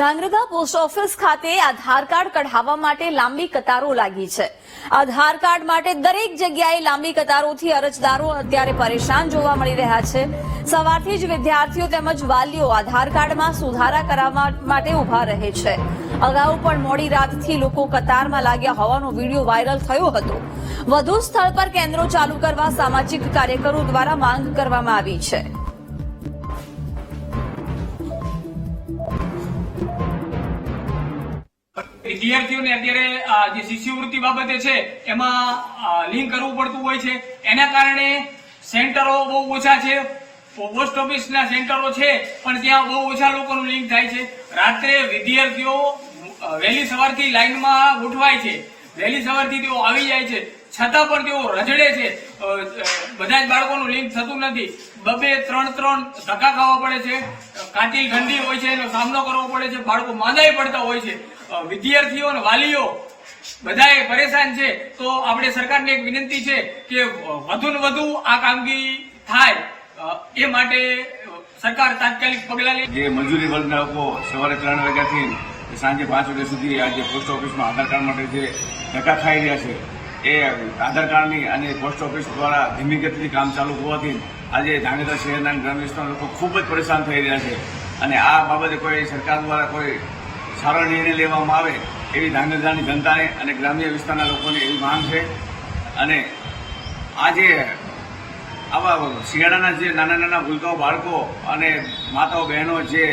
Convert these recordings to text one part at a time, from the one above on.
Dhrangadhra post office ખાતે આધાર card કઢાવવા માટે લાંબી કતારો લાગી છે. આધાર કાર્ડ માટે દરેક જગ્યાએ લાંબી કતારોથી અરજદારો અત્યારે પરેશાન જોવા મળી રહ્યા છે. સવારથી જ વિદ્યાર્થીઓ તેમજ વાલીઓ આધાર કાર્ડમાં સુધારા કરાવવા માટે ઊભા રહે છે. અગાઉ પણ મોડી રાતથી લોકો કતારમાં લાગ્યા હોવાનો વીડિયો વાયરલ થયો હતો. વધુ સ્થળ પર કેન્દ્રો ચાલુ કરવા સામાજિક કાર્યકરો દ્વારા માંગ કરવામાં આવી છે. વિદ્યાર્થીઓને અત્યારે જે શિષ્યવૃત્તિ બાબતે છે, એમાં લિંક કરવું પડતું હોય છે. એના કારણે સેન્ટરો બહુ ઓછા છે. પોસ્ટ ઓફિસના સેન્ટરો છે, પણ ત્યાં બહુ ઓછા લોકોનું લિંક થાય છે. રાત્રે વિદ્યાર્થીઓ વહેલી સવારથી લાઈનમાં ગોઠવાય છે. વહેલી સવારથી તેઓ આવી જાય છે. છતાં પણ તેઓ રજડે છે. બધા જ બાળકોનું લિંક થતું નથી. બબે ત્રણ ત્રણ ધક્કા ખાવા પડે છે. કાતિલ ગંદી હોય છે, એનો સામનો કરવો પડે છે. બાળકો માંદાઈ પડતા હોય છે. વિદ્યાર્થીઓ વાલીઓ બધાએ પરેશાન છે, તો આપણે સરકારને એક વિનંતી છે કે વધુ ને વધુ આ કામગીરી થાય એ માટે સરકાર તાત્કાલિક પગલાં લે. જે મજૂરી વર્ગના લોકો સવારે ત્રણ વાગ્યાથી સાંજે પાંચ વાગ્યા સુધી આજે પોસ્ટ ઓફિસમાં આધાર કાર્ડ માટે જે ધક્કા ખાઈ રહ્યા છે, એ આધાર કાર્ડની અને પોસ્ટ ઓફિસ દ્વારા ધીમી ગતિથી કામ ચાલુ હોવાથી આજે જાણીતા શહેરના ગ્રામ્ય વિસ્તારના લોકો ખૂબ જ પરેશાન થઈ રહ્યા છે. અને આ બાબતે કોઈ સરકાર દ્વારા કોઈ સારો નિર્ણય લેવામાં આવે એવી ધાંગધ્રાની જનતાને અને ગ્રામ્ય વિસ્તારના લોકોને એવી માંગ છે. અને આજે આવા શિયાળાના જે નાના નાના ભૂલકાઓ, બાળકો અને માતાઓ, બહેનો જે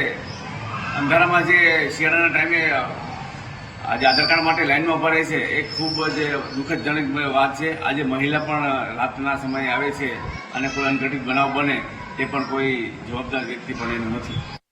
અંધારામાં જે શિયાળાના ટાઈમે આજે આધાર કાર્ડ માટે લાઇનમાં ઊભા રહે છે, એ ખૂબ જ દુઃખદજનક વાત છે. આજે મહિલા પણ રાતના સમયે આવે છે અને કોઈ અનઘટિત બનાવ બને, એ પણ કોઈ જવાબદાર વ્યક્તિ પણ એનું નથી.